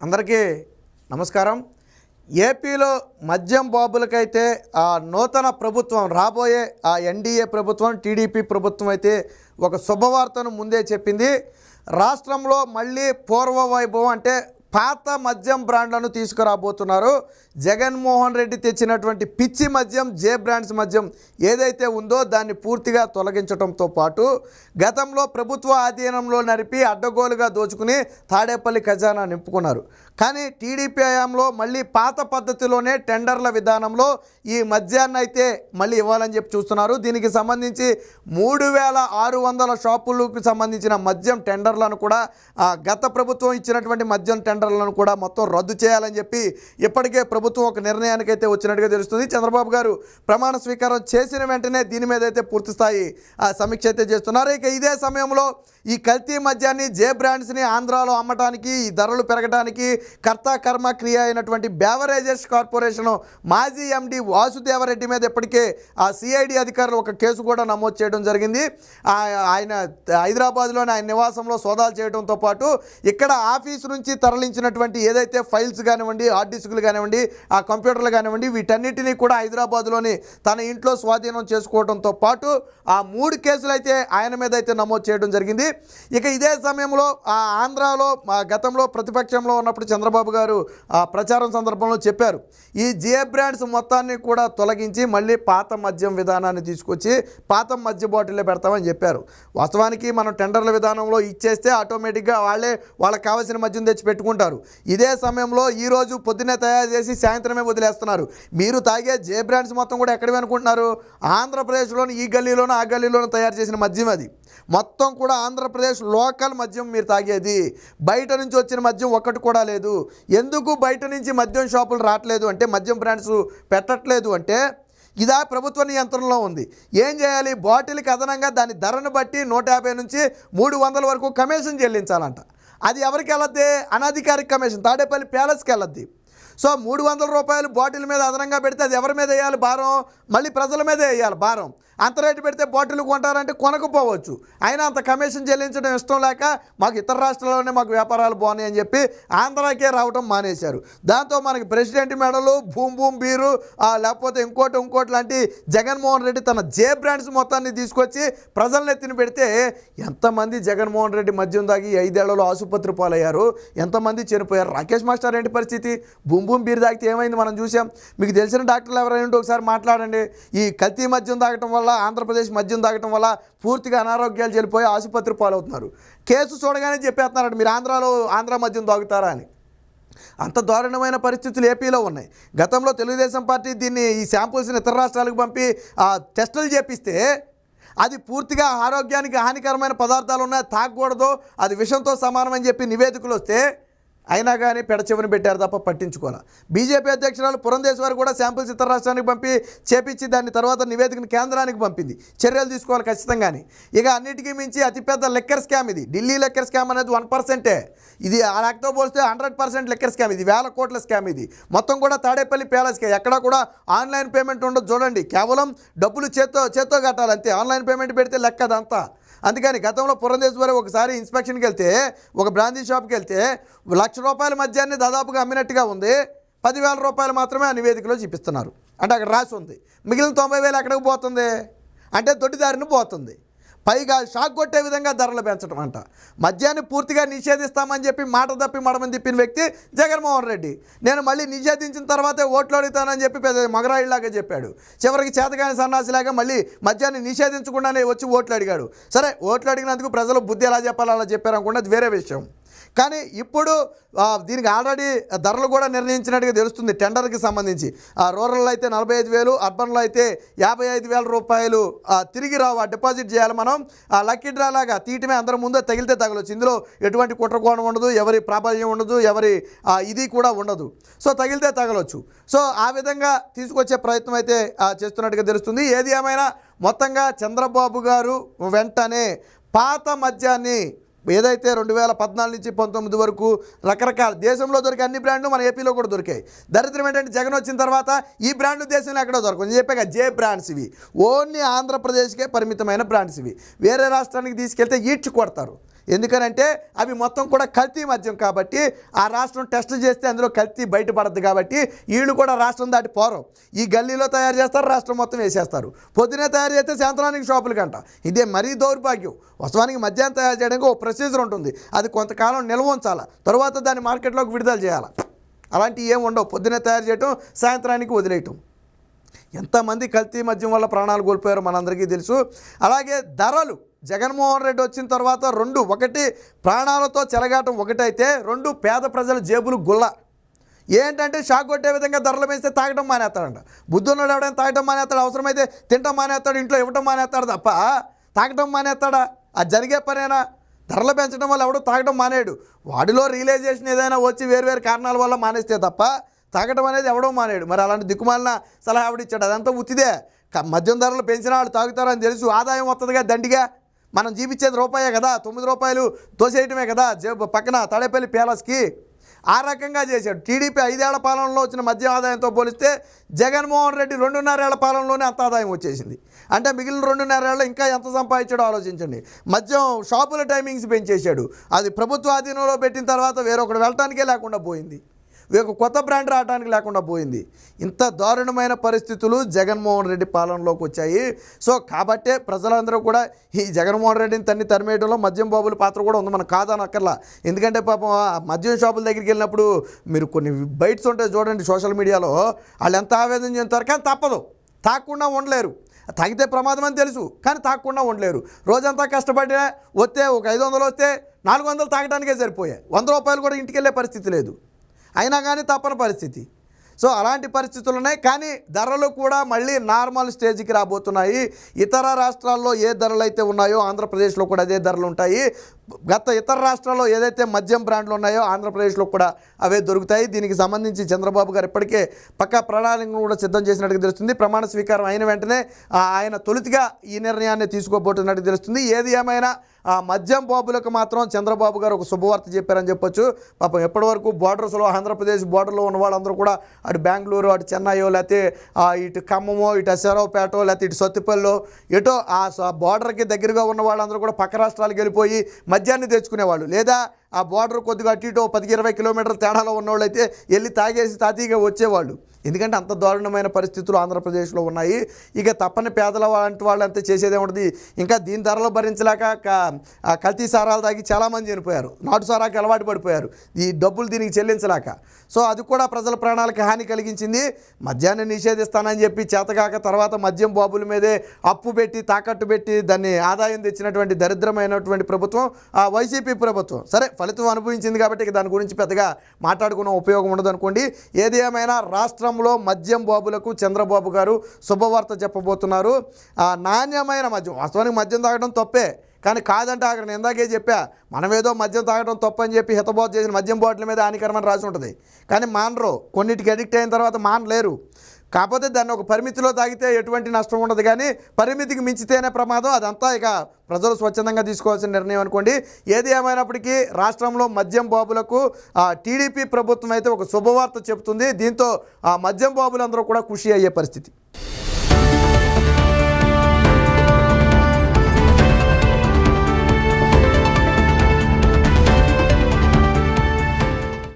అందరికీ నమస్కారం. ఏపీలో మద్యం బాబులకైతే ఆ నూతన ప్రభుత్వం రాబోయే ఆ ఎన్డీఏ ప్రభుత్వం టీడీపీ ప్రభుత్వం అయితే ఒక శుభవార్తను ముందే చెప్పింది. రాష్ట్రంలో మళ్ళీ పూర్వ వైభవం అంటే పాత మద్యం బ్రాండ్లను తీసుకురాబోతున్నారు. జగన్మోహన్ రెడ్డి తెచ్చినటువంటి పిచ్చి మద్యం జే బ్రాండ్స్ మద్యం ఏదైతే ఉందో దాన్ని పూర్తిగా తొలగించడంతో పాటు గతంలో ప్రభుత్వ ఆధీనంలో నడిపి అడ్డగోలుగా దోచుకుని తాడేపల్లి ఖజానా నింపుకున్నారు. కానీ టీడీపీ హయాంలో మళ్ళీ పాత పద్ధతిలోనే టెండర్ల విధానంలో ఈ మద్యాన్ని అయితే మళ్ళీ ఇవ్వాలని చెప్పి చూస్తున్నారు. దీనికి సంబంధించి మూడు వేల ఆరు వందల షాపులకు సంబంధించిన మద్యం టెండర్లను కూడా గత ప్రభుత్వం ఇచ్చినటువంటి మద్యం టెండర్లను కూడా మొత్తం రద్దు చేయాలని చెప్పి ఇప్పటికే ప్రభుత్వం ఒక నిర్ణయానికి అయితే వచ్చినట్టుగా తెలుస్తుంది. చంద్రబాబు గారు ప్రమాణ స్వీకారం చేసిన వెంటనే దీని మీద అయితే పూర్తి స్థాయి ఆ, సమీక్ష అయితే చేస్తున్నారు. ఇక ఇదే సమయంలో ఈ కల్తీ మద్యాన్ని జే బ్రాండ్స్ని ఆంధ్రాలో అమ్మటానికి ఈ ధరలు పెరగడానికి కర్త కర్మ క్రియ అయినటువంటి బేవరేజెస్ కార్పొరేషన్ మాజీ ఎండి వాసుదేవరెడ్డి మీద ఇప్పటికే ఆ సిఐడి అధికారులు ఒక కేసు కూడా నమోదు చేయడం జరిగింది. ఆయన హైదరాబాద్లోని ఆయన నివాసంలో సోదాలు చేయడంతో పాటు ఇక్కడ ఆఫీస్ నుంచి తరలించినటువంటి ఏదైతే ఫైల్స్ కానివ్వండి హార్డ్ డిస్కులు కానివ్వండి ఆ కంప్యూటర్లు కానివ్వండి వీటన్నిటినీ కూడా హైదరాబాద్లోని తన ఇంట్లో స్వాధీనం చేసుకోవడంతో పాటు ఆ మూడు కేసులు అయితే ఆయన మీద అయితే నమోదు చేయడం జరిగింది. ఇక ఇదే సమయంలో ఆ ఆంధ్రాలో గతంలో ప్రతిపక్షంలో ఉన్నప్పుడు చంద్రబాబు గారు ఆ ప్రచారం సందర్భంలో చెప్పారు. ఈ జిఏ బ్రాండ్స్ మొత్తాన్ని కూడా తొలగించి మళ్ళీ పాత మద్యం విధానాన్ని తీసుకొచ్చి పాత మద్య బాటిల్లో పెడతామని చెప్పారు. వాస్తవానికి మనం టెండర్ల విధానంలో ఇచ్చేస్తే ఆటోమేటిక్గా వాళ్ళే వాళ్ళకి కావాల్సిన మద్యం తెచ్చి పెట్టుకుంటారు. ఇదే సమయంలో ఈరోజు పొద్దున్నే తయారు చేసి సాయంత్రమే వదిలేస్తున్నారు. మీరు తాగే జే బ్రాండ్స్ మొత్తం కూడా ఎక్కడివి అనుకుంటున్నారు? ఆంధ్రప్రదేశ్లోని ఈ గల్లీలోనూ ఆ గల్లీలోనూ తయారు చేసిన మద్యం అది. మొత్తం కూడా ఆంధ్రప్రదేశ్ లోకల్ మద్యం మీరు తాగేది. బయట నుంచి వచ్చిన మద్యం ఒక్కటి కూడా లేదు. ఎందుకు బయట నుంచి మద్యం షాపులు రావట్లేదు అంటే మద్యం బ్రాండ్స్ పెట్టట్లేదు అంటే ఇదా ప్రభుత్వ నియంత్రణలో ఉంది. ఏం చేయాలి? బాటిల్కి అదనంగా దాని ధరను బట్టి నూట యాభై నుంచి మూడు వందల వరకు కమిషన్ చెల్లించాలంట. అది ఎవరికి వెళ్ళద్ది? అనధికారిక కమిషన్ తాడేపల్లి ప్యాలెస్కి వెళ్ళద్ది. సో మూడు వందల రూపాయలు బాటిల్ మీద అదనంగా పెడితే అది ఎవరి మీద వేయాలి? భారం. మళ్ళీ ప్రజల మీదే వేయాలి? భారం. అంత రేటు పెడితే బాటిల్ కొంటారంటే కొనకపోవచ్చు. అయినా అంత కమిషన్ చెల్లించడం ఇష్టం లేక మాకు ఇతర రాష్ట్రాల్లోనే మాకు వ్యాపారాలు బాగున్నాయి అని చెప్పి ఆంధ్రాకే రావడం మానేశారు. దాంతో మనకి ప్రెసిడెంట్ మెడలు భూమ్ భూమ్ బీరు లేకపోతే ఇంకోటి ఇంకోటి లాంటి జగన్మోహన్ రెడ్డి తన జే బ్రాండ్స్ మొత్తాన్ని తీసుకొచ్చి ప్రజలను ఎత్తిన పెడితే ఎంతమంది జగన్మోహన్ రెడ్డి మద్యం దాగి ఐదేళ్ళలో ఆసుపత్రి పాలయ్యారు? ఎంతమంది చనిపోయారు? రాకేష్ మాస్టర్ ఏంటి పరిస్థితి? భూమ్ బూమ్ బీరు తాగితే ఏమైంది? మనం చూసాం మీకు తెలిసిన డాక్టర్లు ఎవరైనా ఒకసారి మాట్లాడండి. ఈ కల్తీ మద్యం తాగటం వల్ల ఆంధ్రప్రదేశ్ మద్యం తాగటం వల్ల పూర్తిగా అనారోగ్యాలు చెల్లిపోయి ఆసుపత్రి పాలవుతున్నారు. కేసు చూడగానే చెప్పేస్తున్నారంట మీరు ఆంధ్రాలో ఆంధ్ర మద్యం తాగుతారా? అని. అంత దారుణమైన పరిస్థితులు ఏపీలో ఉన్నాయి. గతంలో తెలుగుదేశం పార్టీ దీన్ని ఈ శాంపుల్స్ని ఇతర రాష్ట్రాలకు పంపి టెస్టులు చేపిస్తే అది పూర్తిగా ఆరోగ్యానికి హానికరమైన పదార్థాలు ఉన్నాయి తాగకూడదు అది విషంతో సమానం అని చెప్పి నివేదికలు వస్తే అయినా కానీ పెడచెవిని పెట్టారు తప్ప పట్టించుకోవాలి బీజేపీ అధ్యక్షురాలు పురంధేశ్వరి కూడా శాంపిల్స్ ఇతర రాష్ట్రానికి పంపి చేపించి దాన్ని తర్వాత నివేదికను కేంద్రానికి పంపింది. చర్యలు తీసుకోవాలి ఖచ్చితంగాని. ఇక అన్నిటికీ మించి అతిపెద్ద లెక్కర్ స్కామ్ ఇది. ఢిల్లీ లెక్కర్ స్కామ్ అనేది వన్ పర్సెంటే. ఇది ఆ లెక్కతో పోలిస్తే హండ్రెడ్ పర్సెంట్ లెక్కర్ స్కామ్ ఇది. వేల కోట్ల స్కామ్ ఇది. మొత్తం కూడా తాడేపల్లి ప్యాలెస్కే ఎక్కడా కూడా ఆన్లైన్ పేమెంట్ ఉండదు. చూడండి కేవలం డబ్బులు చేత్తో చేత్తో కట్టాలి అంతే. ఆన్లైన్ పేమెంట్ పెడితే లెక్క అదంతా. అందుకని గతంలో పురంధేశ్వరి ఒకసారి ఇన్స్పెక్షన్కి వెళ్తే ఒక బ్రాందీ షాప్కి వెళ్తే లక్ష రూపాయల మద్యాన్ని దాదాపుగా అమ్మినట్టుగా ఉంది. పదివేల రూపాయలు మాత్రమే ఆ నివేదికలో చూపిస్తున్నారు. అంటే అక్కడ రాసి ఉంది. మిగిలిన తొంభై వేలు ఎక్కడికి పోతుంది? అంటే దొడ్డిదారిని పోతుంది. పైగా షాక్ కొట్టే విధంగా ధరలు పెంచడం అంట. మద్యాన్ని పూర్తిగా నిషేధిస్తామని చెప్పి మాట తప్పి మడమని తిప్పిన వ్యక్తి జగన్మోహన్ రెడ్డి. నేను మళ్ళీ నిషేధించిన తర్వాతే ఓట్లు అడుగుతానని చెప్పి పెద్ద మగరాయిలాగా చెప్పాడు. చివరికి చేతకాని సన్నాసిలాగా మళ్ళీ మద్యాన్ని నిషేధించకుండానే వచ్చి ఓట్లు అడిగాడు. సరే ఓట్లు అడిగినందుకు ప్రజలు బుద్ధి ఎలా చెప్పాలో అలా చెప్పారు వేరే విషయం. కానీ ఇప్పుడు దీనికి ఆల్రెడీ ధరలు కూడా నిర్ణయించినట్టుగా తెలుస్తుంది టెండర్కి సంబంధించి. ఆ రూరల్లో అయితే నలభై ఐదు వేలు అర్బన్లో అయితే యాభై ఐదు వేల రూపాయలు తిరిగి రావు. ఆ డిపాజిట్ చేయాలి మనం. ఆ లక్కీ డ్రా లాగా తీయటమే అందరి ముందే తగిలితే తగలొచ్చు. ఇందులో ఎటువంటి కుట్రకోణం ఉండదు ఎవరి ప్రాబల్యం ఉండదు ఎవరి ఇది కూడా ఉండదు. సో తగిలితే తగలొచ్చు. సో ఆ విధంగా తీసుకొచ్చే ప్రయత్నం అయితే చేస్తున్నట్టుగా తెలుస్తుంది. ఏది ఏమైనా మొత్తంగా చంద్రబాబు గారు వెంటనే పాత మద్యాన్ని ఏదైతే రెండు వేల పద్నాలుగు నుంచి పంతొమ్మిది వరకు రకరకాల దేశంలో దొరికే అన్ని బ్రాండ్లు మన ఏపీలో కూడా దొరికాయి. దరిద్రం ఏంటంటే జగన్ వచ్చిన తర్వాత ఈ బ్రాండ్లు దేశంలో ఎక్కడో దొరకదు నేను చెప్పాక జే బ్రాండ్స్ ఇవి. ఓన్లీ ఆంధ్రప్రదేశ్కే పరిమితమైన బ్రాండ్స్ ఇవి. వేరే రాష్ట్రానికి తీసుకెళ్తే ఈడ్చి కొడతారు. ఎందుకనంటే అవి మొత్తం కూడా కల్తీ మద్యం కాబట్టి ఆ రాష్ట్రం టెస్ట్ చేస్తే అందులో కల్తీ బయటపడద్దు కాబట్టి వీళ్ళు కూడా రాష్ట్రం దాటి పోరు. ఈ గల్లీలో తయారు చేస్తారు రాష్ట్రం మొత్తం వేసేస్తారు. పొద్దునే తయారు చేస్తే సాయంత్రానికి షాపులు కంట ఇదే మరీ దౌర్భాగ్యం. వాస్తవానికి మద్యాన్ని తయారు చేయడానికి ఒక ప్రొసీజర్ ఉంటుంది. అది కొంతకాలం నిల్వ ఉంచాలి. తర్వాత దాన్ని మార్కెట్లోకి విడుదల చేయాలి. అలాంటివి ఏమి ఉండవు. పొద్దునే తయారు చేయటం సాయంత్రానికి వదిలేయటం. ఎంతమంది కల్తీ మద్యం వల్ల ప్రాణాలు కోల్పోయారో మనందరికీ తెలుసు. అలాగే ధరలు. జగన్మోహన్ రెడ్డి వచ్చిన తర్వాత రెండు ఒకటి ప్రాణాలతో చెలగాటం ఒకటైతే రెండు పేద ప్రజల జేబులు గుల్ల. ఏంటంటే షాక్ కొట్టే విధంగా ధరలు పెంచితే తాగడం మానేస్తాడంట. బుద్ధున్నాడు ఎవడైనా తాగడం మానేస్తాడు అవసరమైతే తినడం మానేస్తాడు ఇంట్లో ఇవ్వటం మానేస్తాడు తప్ప తాగడం మానేస్తాడా? అది జరిగే పనేనా? ధరలు పెంచడం వల్ల ఎవడో తాగడం మానేడు. వాడిలో రియలైజేషన్ ఏదైనా వచ్చి వేరువేరు కారణాల వల్ల మానేస్తే తప్ప తాగడం అనేది ఎవడో మానేడు. మరి అలాంటి దిక్కుమాలిన సలహా ఎవడిచ్చాడు? అదంతా ఉత్తిదే. మద్యం ధరలు పెంచిన వాళ్ళు తాగుతారని తెలుసు. ఆదాయం వస్తుందిగా దండిగా. మనం జీవించేది రూపాయే కదా తొమ్మిది రూపాయలు తోసేయటమే కదా జేబు పక్కన తడేపల్లి ప్యాలెస్కి. ఆ రకంగా చేశాడు. టీడీపీ ఐదేళ్ళ పాలనలో వచ్చిన మద్య ఆదాయంతో పోలిస్తే జగన్మోహన్ రెడ్డి రెండున్నరేళ్ళ పాలనలోనే అంత ఆదాయం వచ్చేసింది. అంటే మిగిలిన రెండున్నరేళ్ళు ఇంకా ఎంత సంపాదించాడో ఆలోచించండి. మద్యం షాపుల టైమింగ్స్ పెంచేశాడు. అది ప్రభుత్వ ఆధీనంలో పెట్టిన తర్వాత వేరొకడు వెళ్ళటానికే లేకుండా పోయింది. ఒక కొత్త బ్రాండ్ రావడానికి లేకుండా పోయింది. ఇంత దారుణమైన పరిస్థితులు జగన్మోహన్ రెడ్డి పాలనలోకి వచ్చాయి. సో కాబట్టే ప్రజలందరూ కూడా ఈ జగన్మోహన్ రెడ్డిని తన్ని తరిమేయడంలో మద్యం బాబుల పాత్ర కూడా ఉంది మనకు కాదనక్కర్లా. ఎందుకంటే పాపం ఆ మద్యం షాపుల దగ్గరికి వెళ్ళినప్పుడు మీరు కొన్ని బైట్స్ ఉంటాయి చూడండి సోషల్ మీడియాలో వాళ్ళు ఎంత ఆవేదన చెందుతారు కానీ తప్పదు. తాకుండా ఉండలేరు. తాగితే ప్రమాదం అని తెలుసు కానీ తాగకుండా ఉండలేరు. రోజంతా కష్టపడి వస్తే ఒక ఐదు వందలు వస్తే నాలుగు వందలు తాగడానికే సరిపోయాయి. వంద రూపాయలు కూడా ఇంటికి వెళ్ళే పరిస్థితి లేదు. అయినా కానీ తప్పని పరిస్థితి. సో అలాంటి పరిస్థితులు ఉన్నాయి కానీ ధరలు కూడా మళ్ళీ నార్మల్ స్టేజ్కి రాబోతున్నాయి. ఇతర రాష్ట్రాల్లో ఏ ధరలు అయితే ఉన్నాయో ఆంధ్రప్రదేశ్లో కూడా అదే ధరలు ఉంటాయి. గత ఇతర రాష్ట్రాల్లో ఏదైతే మద్యం బ్రాండ్లు ఉన్నాయో ఆంధ్రప్రదేశ్లో కూడా అవే దొరుకుతాయి. దీనికి సంబంధించి చంద్రబాబు గారు ఇప్పటికే పక్కా ప్రణాళికను కూడా సిద్ధం చేసినట్టుగా తెలుస్తుంది. ప్రమాణ స్వీకారం అయిన వెంటనే ఆ, ఆయన తొలుతిగా ఈ నిర్ణయాన్ని తీసుకోబోతున్నట్టు తెలుస్తుంది. ఏది ఏమైనా ఆ మద్యం బాబులకు మాత్రం చంద్రబాబు గారు ఒక శుభవార్త చెప్పారని చెప్పొచ్చు. పాపం ఎప్పటివరకు బార్డర్స్లో ఆంధ్రప్రదేశ్ బార్డర్లో ఉన్న వాళ్ళందరూ కూడా అటు బెంగళూరు అటు చెన్నైయో లేకపోతే ఆ, ఇటు ఖమ్మమో ఇటు అసరావుపేటో లేకపోతే ఇటు సత్తుపల్లిలో ఎటో ఆ స- బార్డర్కి దగ్గరగా ఉన్న వాళ్ళందరూ కూడా పక్క రాష్ట్రాలకు వెళ్ళిపోయి మద్యాన్ని తెచ్చుకునేవాళ్ళు. లేదా ఆ బార్డర్ కొద్దిగా అటు ఇటు పది ఇరవై కిలోమీటర్ల తేడాలో ఉన్నవాళ్ళు అయితే వెళ్ళి తాగేసి తాతీగా వచ్చేవాళ్ళు. ఎందుకంటే అంత దారుణమైన పరిస్థితులు ఆంధ్రప్రదేశ్లో ఉన్నాయి. ఇక తప్పని పేదల వంటి వాళ్ళు అంతా చేసేదే ఉంటుంది ఇంకా దీని ధరలు భరించలేక కల్తీ సారాలు తాగి చాలామంది చనిపోయారు. నాటు సారాకి అలవాటు పడిపోయారు. ఈ డబ్బులు దీనికి చెల్లించలేక. సో అది కూడా ప్రజల ప్రాణాలకు హాని కలిగించింది. మద్యాన్ని నిషేధిస్తానని చెప్పి చేతగాక తర్వాత మద్యం బాబుల మీదే అప్పు పెట్టి తాకట్టు పెట్టి దాన్ని ఆదాయం తెచ్చినటువంటి దరిద్రమైనటువంటి ప్రభుత్వం ఆ వైసీపీ ప్రభుత్వం. సరే ఫలితం అనుభవించింది కాబట్టి దాని గురించి పెద్దగా మాట్లాడుకున్న ఉపయోగం ఉండదు అనుకోండి. ఏది ఏమైనా రాష్ట్రంలో మద్యం బాబులకు చంద్రబాబు గారు శుభవార్త చెప్పబోతున్నారు. ఆ నాణ్యమైన మద్యం వాస్తవానికి మద్యం తాగడం తప్పే కానీ కాదంటే అక్కడ నేను ఇందాకే చెప్పా మనం ఏదో మద్యం తాగడం తప్పని చెప్పి హితబోధ చేసిన మద్యం బాటిల్ మీద హానికరమని రాసి ఉంటుంది. కానీ మానరు కొన్నిటికి అడిక్ట్ అయిన తర్వాత మానలేరు. కాకపోతే దాన్ని ఒక పరిమితిలో తాగితే ఎటువంటి నష్టం ఉండదు కానీ పరిమితికి మించితేనే ప్రమాదం. అదంతా ఇక ప్రజలు స్వచ్ఛందంగా తీసుకోవాల్సిన నిర్ణయం అనుకోండి. ఏది ఏమైనప్పటికీ రాష్ట్రంలో మద్యం బాబులకు టీడీపీ ప్రభుత్వం అయితే ఒక శుభవార్త చెబుతుంది. దీంతో ఆ మద్యం బాబులందరూ కూడా ఖుషి అయ్యే పరిస్థితి.